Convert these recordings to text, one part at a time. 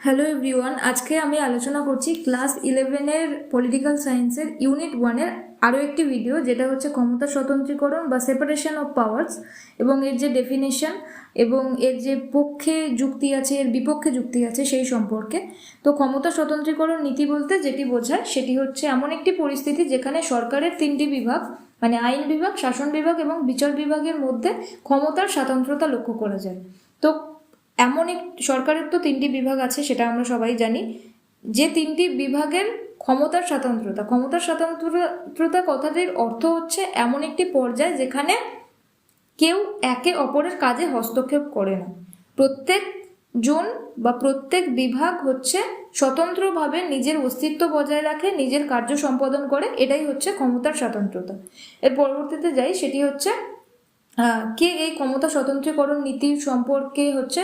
Hello everyone আজকে আমি আলোচনা করছি ক্লাস ইলেভেনের পলিটিক্যাল সায়েন্সের ইউনিট ওয়ানের আরও একটি ভিডিও যেটা হচ্ছে ক্ষমতা স্বতন্ত্রীকরণ বা সেপারেশন অফ পাওয়ার্স এবং এর যে ডেফিনেশন এবং এর যে পক্ষে যুক্তি আছে, এর বিপক্ষে যুক্তি আছে সেই সম্পর্কে। তো ক্ষমতা স্বতন্ত্রীকরণ নীতি বলতে যেটি বোঝায়, সেটি হচ্ছে এমন একটি পরিস্থিতি যেখানে সরকারের তিনটি বিভাগ মানে আইন বিভাগ, শাসন বিভাগ এবং বিচার বিভাগের মধ্যে ক্ষমতার স্বাতন্ত্রতা লক্ষ্য করা যায়। তো এমন এক, সরকারের তো তিনটি বিভাগ আছে, সেটা আমরা সবাই জানি। যে তিনটি বিভাগের ক্ষমতার স্বাতন্ত্রতা ক্ষমতার স্বাতন্ত্রতা কথাটির অর্থ হচ্ছে এমন একটি পর্যায় যেখানে কেউ একে অপরের কাজে হস্তক্ষেপ করে না। প্রত্যেক জন বা প্রত্যেক বিভাগ হচ্ছে স্বতন্ত্রভাবে নিজের অস্তিত্ব বজায় রাখে, নিজের কার্য সম্পাদন করে, এটাই হচ্ছে ক্ষমতার স্বাতন্ত্রতা। এর পরবর্তীতে যাই, সেটি হচ্ছে কে এই ক্ষমতা স্বতন্ত্রীকরণ নীতির সম্পর্কে হচ্ছে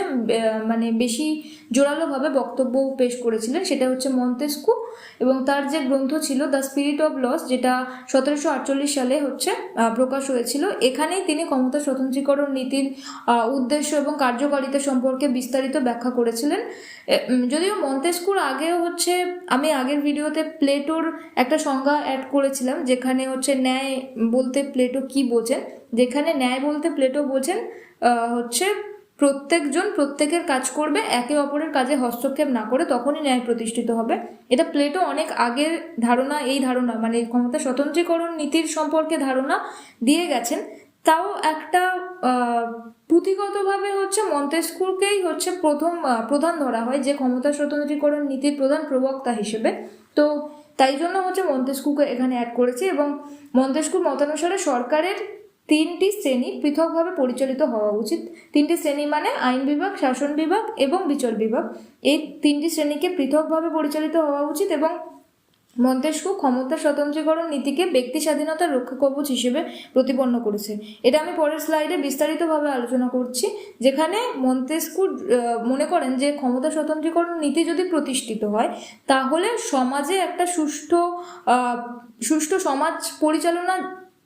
মানে বেশি জোরালোভাবে বক্তব্য পেশ করেছিলেন, সেটা হচ্ছে মন্তেস্কু এবং তার যে গ্রন্থ ছিল দ্য স্পিরিট অফ লস, যেটা সতেরোশো আটচল্লিশ সালে হচ্ছে প্রকাশ হয়েছিল। এখানেই তিনি ক্ষমতা স্বতন্ত্রীকরণ নীতির উদ্দেশ্য এবং কার্যকারিতা সম্পর্কে বিস্তারিত ব্যাখ্যা করেছিলেন। যদিও মন্তেস্কুর আগেও হচ্ছে, আমি আগের ভিডিওতে প্লেটোর একটা সংজ্ঞা অ্যাড করেছিলাম, যেখানে হচ্ছে ন্যায় বলতে প্লেটো কি বোঝেন যেখানে ন্যায় বলতে প্লেটো বোঝেন হচ্ছে প্রত্যেকজন প্রত্যেকের কাজ করবে, একে অপরের কাজে হস্তক্ষেপ না করে তখনই ন্যায় প্রতিষ্ঠিত হবে। এটা প্লেটো অনেক আগের ধারণা, এই ধারণা মানে ক্ষমতা স্বতন্ত্রীকরণ নীতির সম্পর্কে ধারণা দিয়ে গেছেন। তাও একটা পুঁথিগতভাবে হচ্ছে মন্তেস্কুরকেই হচ্ছে প্রথম প্রধান ধরা হয় যে ক্ষমতা স্বতন্ত্রীকরণ নীতির প্রধান প্রবক্তা হিসেবে। তো তাই জন্য হচ্ছে মন্তেস্কুকে এখানে অ্যাড করেছি এবং মন্তেস্কুর মতানুসারে সরকারের তিনটি শ্রেণি পৃথকভাবে পরিচালিত হওয়া উচিত। তিনটি শ্রেণি মানে আইন বিভাগ, শাসন বিভাগ এবং বিচার বিভাগ। এই তিনটি শ্রেণীকে পৃথকভাবে পরিচালিত হওয়া উচিত এবং মন্তেস্কু ক্ষমতা স্বতন্ত্রীকরণ নীতিকে ব্যক্তি স্বাধীনতার রক্ষা কবচ হিসেবে প্রতিপন্ন করেছে। এটা আমি পরের স্লাইডে বিস্তারিতভাবে আলোচনা করছি, যেখানে মন্তেস্কু মনে করেন যে ক্ষমতা স্বতন্ত্রীকরণ নীতি যদি প্রতিষ্ঠিত হয়, তাহলে সমাজে একটা সুষ্ঠু সুষ্ঠু সমাজ পরিচালনা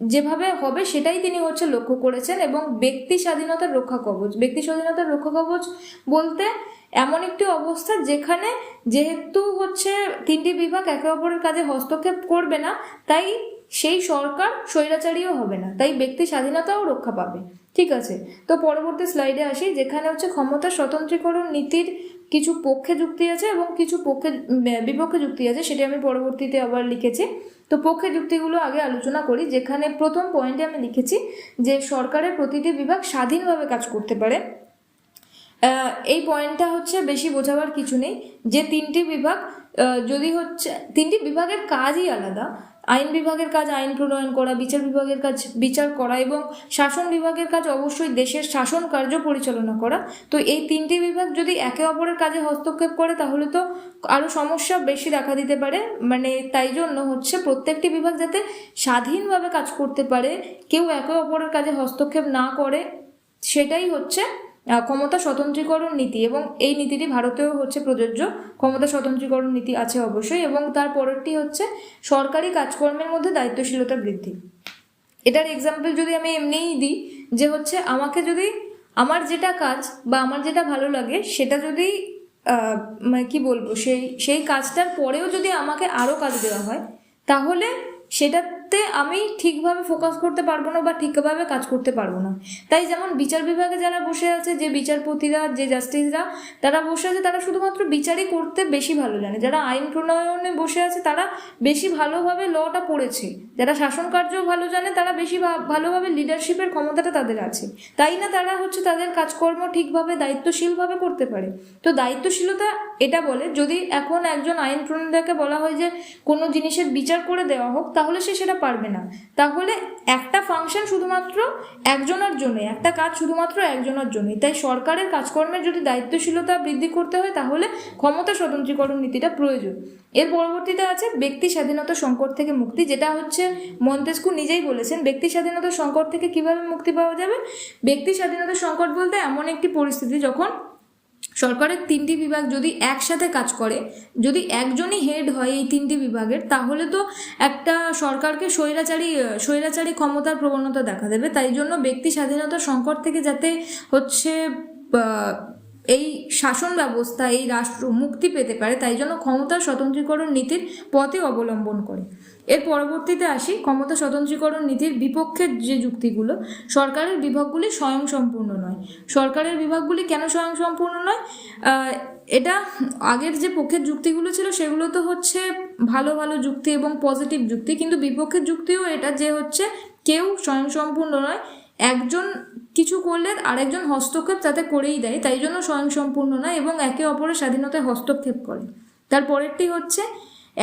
যেভাবে হবে সেটাই তিনি হচ্ছে লক্ষ্য করেছেন এবং ব্যক্তি স্বাধীনতার রক্ষা কবচ, ব্যক্তি স্বাধীনতার রক্ষা কবচ বলতে এমন একটি অবস্থা যেখানে যেহেতু হচ্ছে তিনটি বিভাগ একে অপরের কাজে হস্তক্ষেপ করবে না, তাই সেই সরকার স্বৈরাচারীও হবে না, তাই ব্যক্তি স্বাধীনতাও রক্ষা পাবে। ঠিক আছে? তো পরবর্তী স্লাইডে আসি, যেখানে হচ্ছে ক্ষমতা স্বতন্ত্রীকরণ নীতির কিছু পক্ষে যুক্তি আছে এবং কিছু পক্ষে বিপক্ষে যুক্তি আছে, সেটি আমি পরবর্তীতে আবার লিখেছি। তো পক্ষে যুক্তিগুলো আগে আলোচনা করি, যেখানে প্রথম পয়েন্টে আমি লিখেছি যে সরকারের প্রতিটি বিভাগ স্বাধীনভাবে কাজ করতে পারে। এই পয়েন্টটা হচ্ছে বেশি বোঝাবার কিছু নেই। যে তিনটি বিভাগ যদি হচ্ছে, তিনটি বিভাগের কাজই আলাদা আইন বিভাগের কাজ আইন প্রণয়ন করা, বিচার বিভাগের কাজ বিচার করা এবং শাসন বিভাগের কাজ অবশ্যই দেশের শাসন কার্য পরিচালনা করা। তো এই তিনটি বিভাগ যদি একে অপরের কাজে হস্তক্ষেপ করে, তাহলে তো আরও সমস্যা বেশি দেখা দিতে পারে। মানে তাই জন্য হচ্ছে প্রত্যেকটি বিভাগ যাতে স্বাধীনভাবে কাজ করতে পারে, কেউ একে অপরের কাজে হস্তক্ষেপ না করে, সেটাই হচ্ছে ক্ষমতা স্বতন্ত্রীকরণ নীতি এবং এই নীতিটি ভারতেও হচ্ছে প্রযোজ্য। ক্ষমতা স্বতন্ত্রীকরণ নীতি আছে অবশ্যই এবং তার পরেরটি হচ্ছে সরকারি কাজকর্মের মধ্যে দায়িত্বশীলতা বৃদ্ধি। এটার এক্সাম্পল যদি আমি এমনিই দিই যে হচ্ছে আমাকে যদি আমার যেটা কাজ বা আমার যেটা ভালো লাগে সেটা যদি মানে কি বলব, সেই সেই কাজটার পরেও যদি আমাকে আরও কাজ দেওয়া হয়, তাহলে সেটাতে আমি ঠিকভাবে ফোকাস করতে পারব না বা ঠিকভাবে কাজ করতে পারব না। তাই যেমন বিচার বিভাগে যারা বসে আছে, যে বিচারপতিরা, যে জাস্টিসরা তারা বসে আছে, তারা শুধুমাত্র বিচারই করতে বেশি ভালো জানে। যারা আইন প্রণয়নে বসে আছে, তারা বেশি ভালোভাবে লটা পড়েছে। যারা শাসন কার্য ভালো জানে, তারা বেশি ভালোভাবে লিডারশিপের ক্ষমতাটা তাদের আছে। তাই না তারা হচ্ছে তাদের কাজকর্ম ঠিকভাবে, দায়িত্বশীলভাবে করতে পারে? তো দায়িত্বশীলতা এটা বলে, যদি এখন একজন আইন প্রণেতাকে বলা হয় যে কোনো জিনিসের বিচার করে দেওয়া হোক, তাহলে সে সেটা পারবে না। তাহলে একটা ফাংশন শুধুমাত্র একজনের জন্যই, একটা কাজ শুধুমাত্র একজনের জন্যই। তাই সরকারের কাজকর্মের যদি দায়িত্বশীলতা বৃদ্ধি করতে হয়, তাহলে ক্ষমতা স্বতন্ত্রীকরণ নীতিটা প্রয়োজন। এর পরবর্তীতে আছে ব্যক্তি স্বাধীনতা সংকট থেকে মুক্তি, যেটা হচ্ছে মন্তেস্কু নিজেই বলেছেন, ব্যক্তি স্বাধীনতা সংকট থেকে কীভাবে মুক্তি পাওয়া যাবে? ব্যক্তি স্বাধীনতা সংকট বলতে এমন একটি পরিস্থিতি যখন সরকারের তিনটি বিভাগ যদি একসাথে কাজ করে, যদি একজনই হেড হয় এই তিনটি বিভাগের, তাহলে তো একটা সরকারকে স্বৈরাচারী স্বৈরাচারী ক্ষমতার প্রবণতা দেখা দেবে। তাই জন্য ব্যক্তি স্বাধীনতা সংকট থেকে যাতে হচ্ছে এই শাসন ব্যবস্থা, এই রাষ্ট্র মুক্তি পেতে পারে, তাই জন্য ক্ষমতা স্বতন্ত্রীকরণ নীতির পথে অবলম্বন করে। এর পরবর্তীতে আসি, ক্ষমতা স্বতন্ত্রীকরণ নীতির বিপক্ষের যে যুক্তিগুলো, সরকারের বিভাগগুলি স্বয়ংসম্পূর্ণ নয়। সরকারের বিভাগগুলি কেন স্বয়ংসম্পূর্ণ নয়? এটা আগের যে পক্ষের যুক্তিগুলো ছিল, সেগুলো তো হচ্ছে ভালো ভালো যুক্তি এবং পজিটিভ যুক্তি, কিন্তু বিপক্ষের যুক্তিও এটা যে হচ্ছে কেউ স্বয়ংসম্পূর্ণ নয়, একজন কিছু করলে আরেকজন হস্তক্ষেপ তাতে করেই দেয়, তাই জন্য স্বয়ংসম্পূর্ণ নয় এবং একে অপরের স্বাধীনতায় হস্তক্ষেপ করে। তার পরেরটি হচ্ছে,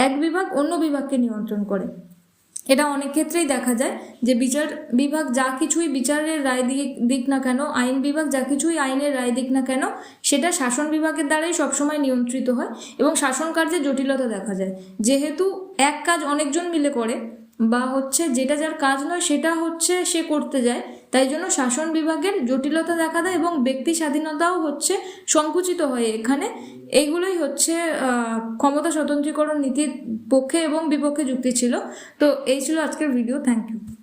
এক বিভাগ অন্য বিভাগকে নিয়ন্ত্রণ করে। এটা অনেক ক্ষেত্রেই দেখা যায় যে বিচার বিভাগ যা কিছুই বিচারের রায় দিয়ে দিক না কেন, আইন বিভাগ যা কিছুই আইনের রায় দিক না কেন, সেটা শাসন বিভাগের দ্বারাই সবসময় নিয়ন্ত্রিত হয় এবং শাসন কার্যে জটিলতা দেখা যায়। যেহেতু এক কাজ অনেকজন মিলে করে বা হচ্ছে যেটা যার কাজ নয়, সেটা হচ্ছে সে করতে যায়। তাই জন্য শাসন বিভাগের জটিলতা দেখা দেয় এবং ব্যক্তি স্বাধীনতাও হচ্ছে সংকুচিত হয় এখানে। এইগুলোই হচ্ছে ক্ষমতা স্বতন্ত্রীকরণ নীতির পক্ষে এবং বিপক্ষে যুক্তি ছিল। তো এই ছিল আজকের ভিডিও থ্যাংক ইউ